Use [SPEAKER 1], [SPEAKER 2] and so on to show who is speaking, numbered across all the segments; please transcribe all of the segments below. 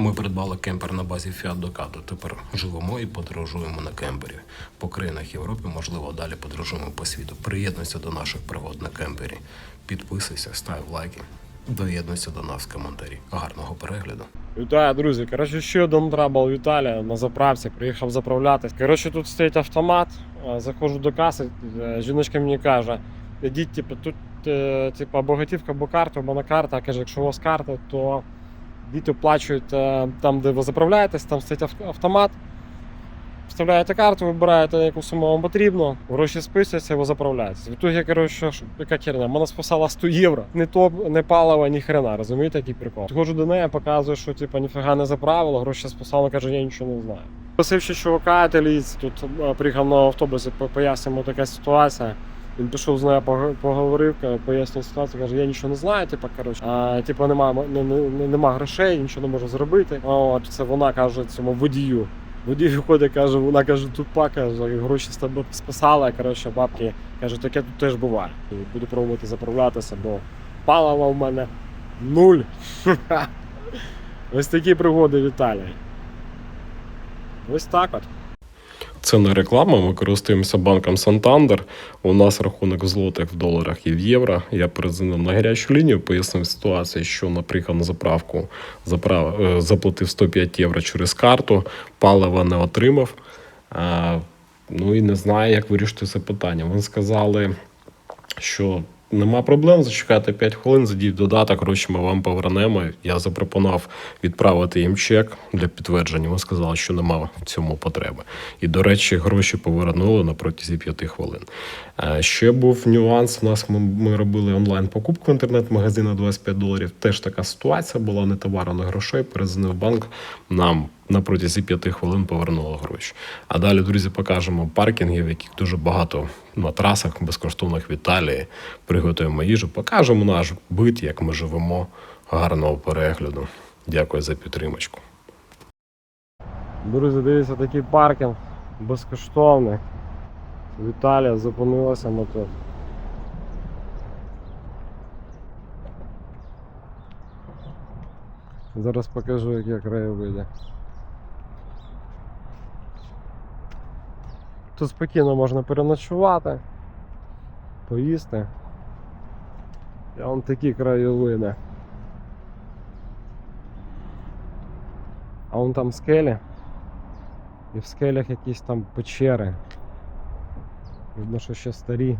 [SPEAKER 1] Ми придбали кемпер на базі Fiat Ducato. Тепер живемо і подорожуємо на кемпері. По країнах Європи, можливо, далі подорожуємо по світу. Приєднуйся до наших пригод на кемпері. Підписуйся, став лайки. Доєднуйся до нас в коментарі. Гарного перегляду.
[SPEAKER 2] Вітаю, друзі. Коротше, ще один трабл Віталія на заправці. Приїхав заправлятись. Коротше, тут стоїть автомат. е, Заходжу до каси. е, Жіночка мені каже: ідіть, типу, тут е, типу, або готівка, або карта, або на карта. Каже, якщо у вас карта, то йдіть оплачуєте там, де ви заправляєтесь, там стоїть ав- автомат. Вставляєте карту, вибираєте, яку суму вам потрібно, гроші списуються, ви заправляєтесь. В ітогі, коротше, що, яка херня, мене спасала 100 євро. Не топ, не паливо, ні хрена, розумієте, який прикол. Підходжу до неї, показую, що типу, ніфіга не заправила, гроші списала, вона каже, я нічого не знаю. Просив ще чувака, тут е, приїхав на автобусі, по- пояснив йому така ситуація. Він пішов з нею поговорив, пояснив ситуацію, каже, я нічого не знаю, типу, коротше, а, типу, нема, не, не, нема грошей, нічого не можу зробити. От, це вона каже цьому водію. Водій виходить, каже, вона каже, тут каже, гроші з тебе списала, коротше, бабки. Каже, таке тут теж буває. І буду пробувати заправлятися, бо палива в мене нуль. Ось такі пригоди в Італії. Ось так от.
[SPEAKER 1] Це не реклама. Ми користуємося банком Santander. У нас рахунок злотих в доларах і в євро. Я перезвонив на гарячу лінію, пояснив ситуацію, що наприклад на заправку заправ... е, заплатив 105 євро через карту, палива не отримав. Ну і не знаю, як вирішити це питання. Вони сказали, що нема проблем, зачекайте 5 хвилин, зайдіть в додаток, гроші ми вам повернемо. Я запропонував відправити їм чек для підтвердження. Вони сказали, що нема в цьому потреби. І, до речі, гроші повернули на протязі 5 хвилин. Е, Ще був нюанс. У нас ми, ми робили онлайн покупку в інтернет-магазин на 25 доларів. Теж така ситуація була не товару, не грошей. Перезвонив банк. Нам на протязі 5 хвилин повернуло гроші. А далі, друзі, покажемо паркінгів, яких дуже багато на трасах безкоштовних в Італії. Приготуємо їжу, покажемо наш бит, як ми живемо. Гарного перегляду. Дякую за підтримочку.
[SPEAKER 2] Друзі, дивіться, такий паркінг безкоштовний. В Італії зупинилася тут. Зараз покажу, які краєвиди. Тут спокійно можна переночувати, поїсти. І вон такі краєвиди. А вон там скелі. І в скелях якісь там печери. Видно, що ще старі.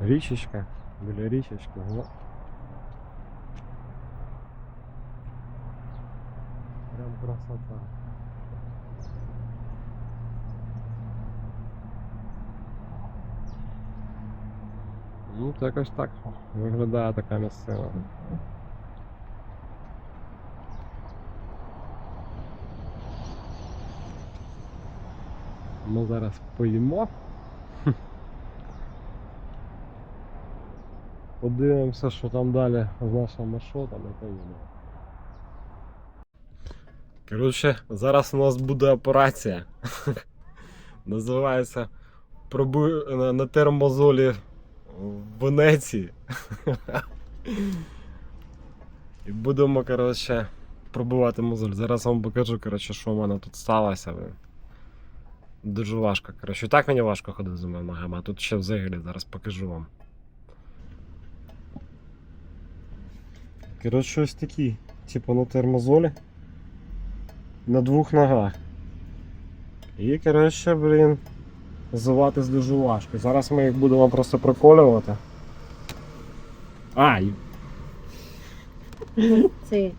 [SPEAKER 2] Річечка. Біля річечки. Ну. Прям красота. Ну, якось так виглядає така місцина. Ми зараз поїмо. Подивимося, що там далі з нашими маршрутами поїдемо. Коротше, зараз у нас буде операція. Називається на термозолі в Венеції. І будемо, коротше, пробувати мозоль. Зараз вам покажу, коротше, що в мене тут сталося. Дуже важко. Коротше, І так мені важко ходити з моїми ногами, а тут ще взагалі зараз покажу вам. Коротше, ось такі, типу на термозолі. На двох ногах. І, коротше, блін, звиватись дуже важко. Зараз ми їх будемо просто приколювати. Ай!
[SPEAKER 3] Це.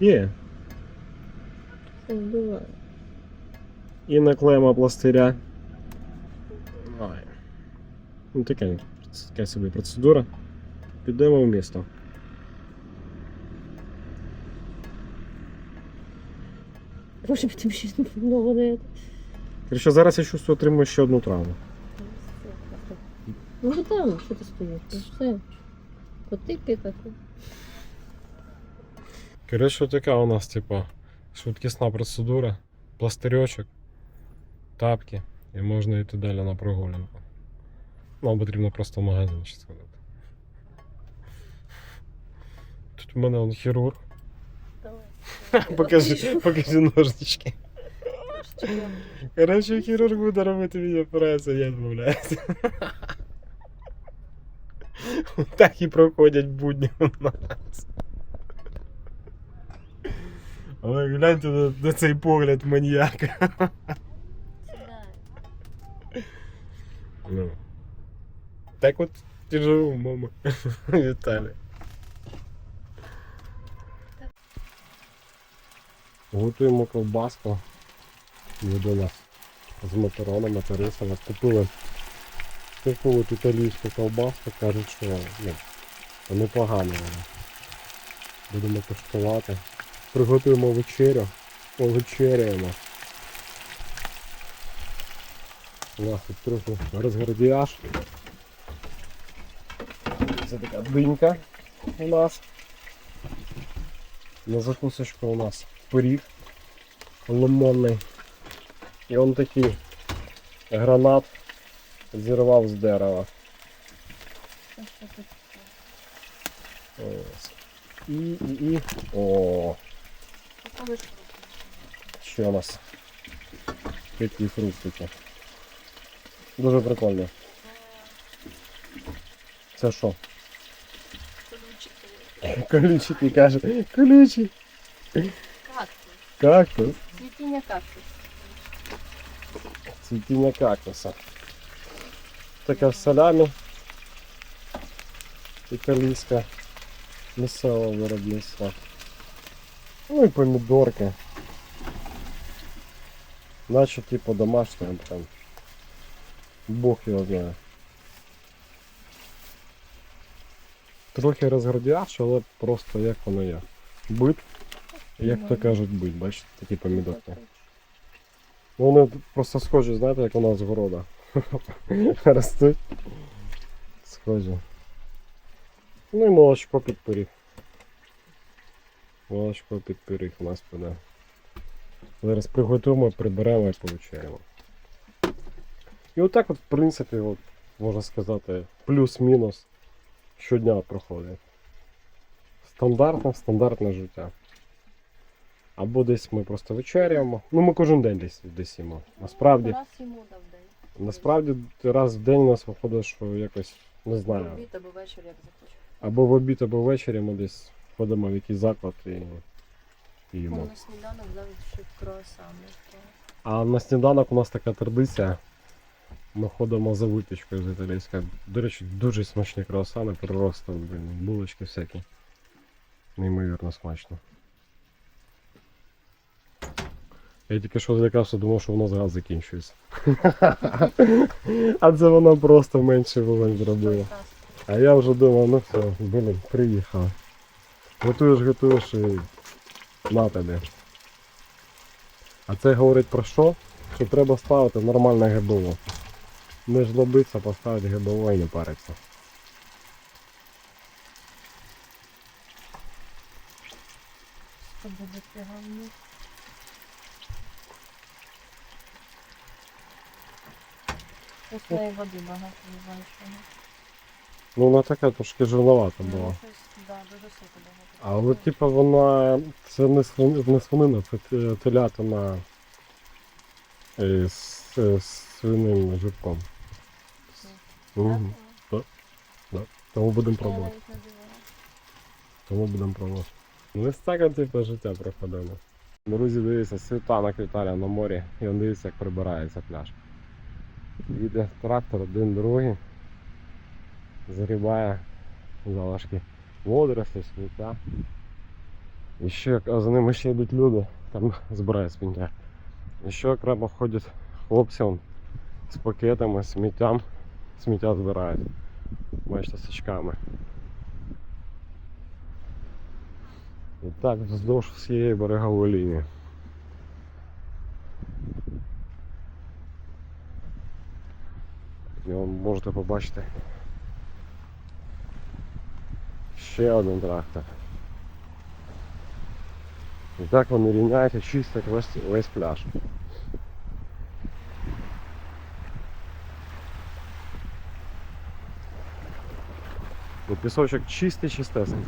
[SPEAKER 2] Є.
[SPEAKER 3] це вбиває.
[SPEAKER 2] І наклеїмо пластиря. Ай. Ну така собі процедура. Підемо в місто.
[SPEAKER 3] Може ще нового не.
[SPEAKER 2] Короче, зараз я чувствую, отримую ще одну травму.
[SPEAKER 3] Ну там, що ти стоїш? Ну все. Потики таку.
[SPEAKER 2] Коротше, така у нас, типа, швидкісна процедура, пластирьочок, тапки, і можна йти далі на прогулянку. Нам потрібно просто в магазин ще сходити. Тут у мене он хірург.
[SPEAKER 3] Давай.
[SPEAKER 2] Покажи, покажи ножнички.
[SPEAKER 3] Трошечки.
[SPEAKER 2] Коротше, хірург буде робити мені операцію, я відмовляюся. Так і проходять будні у нас. Але гляньте на, на цей погляд маніяка.
[SPEAKER 3] Сідай.
[SPEAKER 2] Ну. Так от і живу, мама. Віталій. Готуємо ковбаску. Нас з макаронами та рисами. Купили таку от італійську ковбаску, кажуть, що ну, непогано вона. Будемо коштувати. Приготуємо вечерю. Повечеряємо. У нас тут трохи розгардіяж. Це така динька у нас. На закусочку у нас пиріг лимонний. І он такий гранат зірвав з дерева. Ось. І, і, і. О,
[SPEAKER 3] що
[SPEAKER 2] у нас такі фруктики. Дуже прикольно. Це що?
[SPEAKER 3] це.
[SPEAKER 2] Колючий каже. Колючий.
[SPEAKER 3] Кактус. Цвітіння кактус.
[SPEAKER 2] Цвітіння кактуса. Така салямі. Італійська місцевого виробництва. Ну і помідорки. Наче типу домашнє прям. Бог його знає. Трохи розгордяш, але просто як воно є. Бит. Як то кажуть, бит, бачите, такі помідорки. Ну, Вони просто схожі, знаєте, як у нас города. Ростуть. Схожі. Ну і молочко під пиріг. Молочко під пиріг у нас піде. Зараз приготуємо, приберемо і повечеряємо. І отак от, в принципі, от, можна сказати, плюс-мінус щодня проходить. Стандартне, стандартне життя. Або десь ми просто вечеряємо. Ну ми кожен день десь, десь їмо. Насправді,
[SPEAKER 3] Раз йому дав день.
[SPEAKER 2] насправді раз в день у нас виходить, що якось не знаю.
[SPEAKER 3] В Обід або вечір, як захочеш.
[SPEAKER 2] Або в обід, або ввечері ми десь ходимо в якийсь заклад і, і
[SPEAKER 3] Ну, на сніданок завжди круасани. то
[SPEAKER 2] А на сніданок у нас така традиція. Ми ходимо за випічкою з італійською. До речі, дуже смачні круасани, просто булочки всякі. Неймовірно смачно. Я тільки що злякався, думав, що нас газ закінчується. А це вона просто менше вогонь.
[SPEAKER 3] Прекрасно.
[SPEAKER 2] А я вже думав, ну все, блін, приїхав. Готуєш, готуєш і на тобі. А це говорить про що? Що треба ставити нормальне ГБО. Не жлобиться, поставити ГБО і не париться.
[SPEAKER 3] Це буде Вкусної води багато вливаєш.
[SPEAKER 2] Ну вона така трошки жирновата була.
[SPEAKER 3] Ну, щось, да, дуже соку багато.
[SPEAKER 2] Але типу вона. Це не свини- не свинина, це те- телятина е, з, з свиним жирком. Мгм. Тому будемо
[SPEAKER 3] Я
[SPEAKER 2] пробувати.
[SPEAKER 3] навіть не.
[SPEAKER 2] Тому будемо пробувати. Ну, ось таке типу життя проходило. Друзі, дивіться, світанок Віталія на морі. І он дивіться, як прибирається пляж. Їде трактор один другий. Загрібає залишки водорослі, сміття. І ще а за ними ще йдуть люди, там збирають сміття. І ще окремо ходять хлопці он, з пакетами, сміттям. Сміття збирають. Бачите, з очками. І так вздовж всієї берегової лінії. І вон можете побачити ще один трактор. І так вони рівняють і чистять весь, весь пляж. І пісочок чистий чистесний.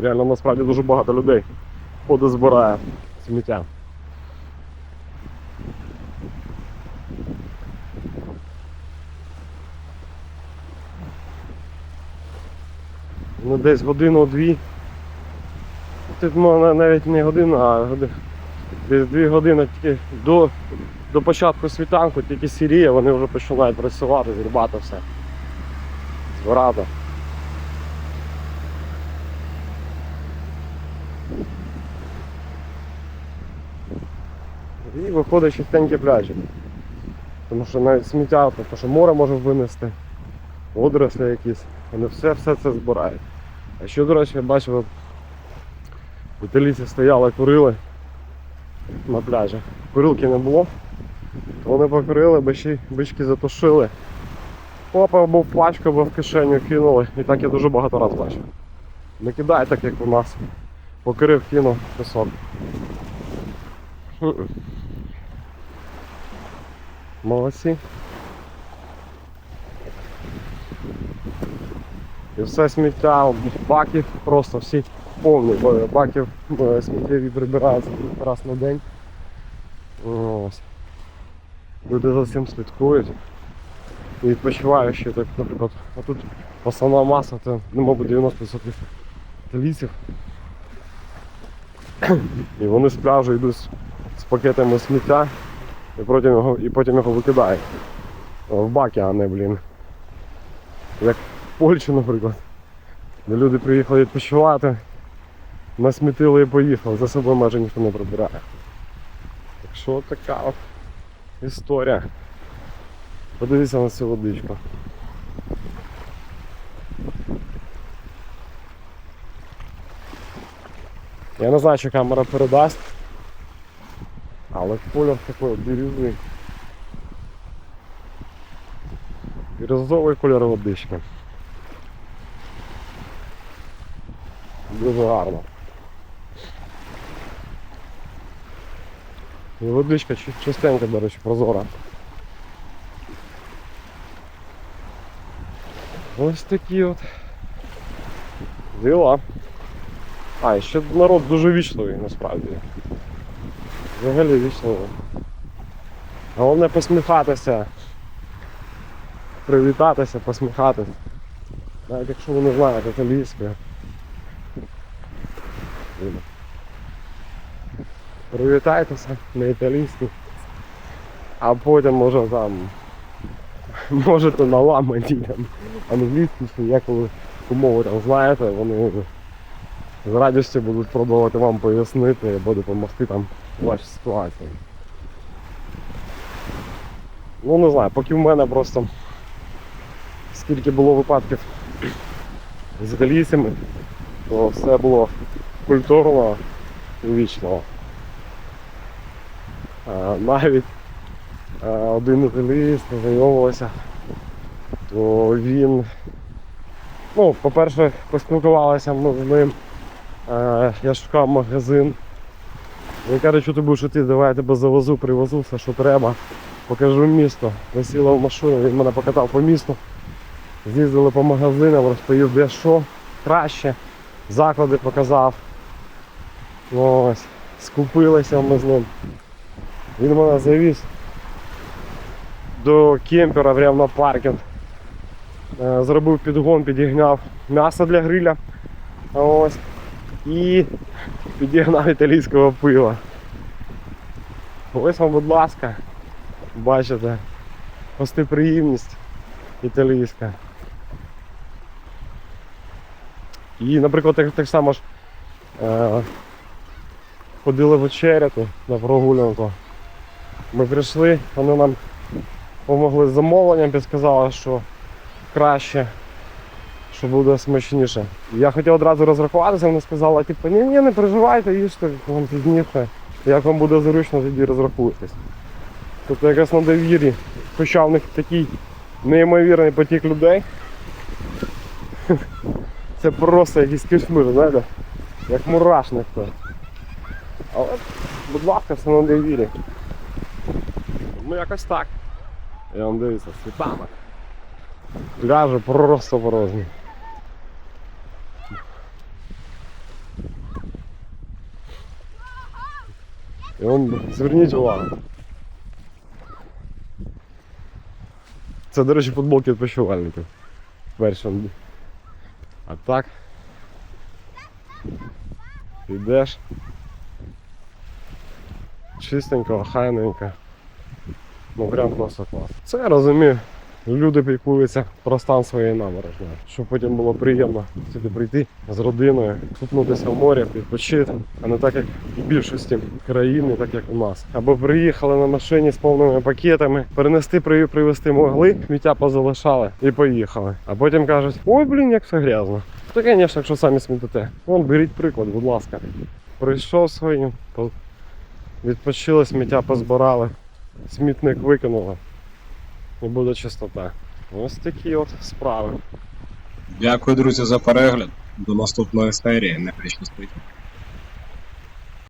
[SPEAKER 2] Реально насправді дуже багато людей ходить сміття. Ну, десь годину-дві. Тут ну, на- навіть не година, а десь дві години тільки до, до початку світанку, тільки сіріє, вони вже починають працювати, зрібати все. Збирати. І виходить чистенькі пляжі. Тому що навіть сміття, тому що море може винести, водорослі якісь, вони все, все це збирають. А ще, до речі, я бачив, італійці стояли, курили на пляжі. Курилки не було. то Вони покурили, бичі, бички затушили. Опа, або в пачку, або в кишеню кинули. І так я дуже багато разів бачив. Не кидай так, як у нас. Покурив, кинув пісок. Молодці. І все сміття, баки просто всі повні. Баків сміттєві прибираються раз на день. Ось. Люди за цим слідкують. І відпочиваючи, так, наприклад, а тут основна маса, це, ну, мабуть, 90% італійців. І вони з пляжу йдуть з пакетами сміття і потім його, і потім його викидають. В баки, а не, блін. Як в Польщі, наприклад. Де люди приїхали відпочивати, насмітили і поїхали, за собою майже ніхто не прибирає. Так що така от історія. Подивіться на цю водичку. Я не знаю, чи камера передасть. Але колір такий от бірюзовий. Кольор водички. Дуже гарно. І водичка чистенька, до речі, прозора. Ось такі от діла. А, і ще народ дуже вічливий насправді. Взагалі вічливий. Головне посміхатися. Привітатися, посміхатися. Навіть якщо ви не знаєте італійською. Привітайтеся на італійську. А потім може там можете наламати там англійську, як ви умови там знаєте, вони з радістю будуть пробувати вам пояснити або допомогти там вашій ситуації. Ну не знаю, поки в мене просто скільки було випадків з італійцями, то все було культурно і вічно. А, навіть а, один італієць познайомилися, то він, ну, по-перше, поспілкувалися ми з ним. Е, я шукав магазин. Він каже, що ти будеш іти, давай я тебе завезу, привезу, все, що треба. Покажу місто. Ми сіли в машину, він мене покатав по місту. З'їздили по магазинам, розповів, де що краще. Заклади показав. Ось. Скупилися ми з ним. Він мене завіз до кемпера прямо на паркінг. Е, Зробив підгон, підігняв м'ясо для гриля. Ось. І підігнав італійського пива. Ось вам, будь ласка, бачите, гостеприємність італійська. І, наприклад, так, так само ж е, ходили вечеряти на прогулянку. Ми прийшли, вони нам допомогли з замовленням, підказали, що краще, що буде смачніше. Я хотів одразу розрахуватися, вони сказали, типу, ні, ні, не переживайте, їжте, вам пізніше. Як вам буде зручно, тоді розрахуйтесь. Тобто якось на довірі, хоча в них такий неймовірний потік людей. Це просто якийсь кишмир, знаєте, як мурашник. то. Але, будь ласка, все на довірі. Ну якось так. Я вам дивіться, світанок. Пляжі просто порожні. І он, зверніть увагу. Це, до речі, футболки відпочивальників. Першим. А так. Йдеш. Чистенько, хайненько. Ну прям просто клас. Це я розумію. Люди піклуються про стан своєї набережної, щоб потім було приємно сюди прийти з родиною, купнутися в море, відпочити, а не так як в більшості країни, так як у нас. Або приїхали на машині з повними пакетами, перенести привезти могли, сміття позалишали і поїхали. А потім кажуть: ой, блін, як все грязно. То, звісно, якщо самі смітите. Вон беріть приклад, будь ласка. Прийшов своїм, по- відпочили, сміття позбирали, смітник викинули. І буде чистота. Ось такі от справи.
[SPEAKER 4] Дякую, друзі, за перегляд. До наступної серії. Нехай щастить.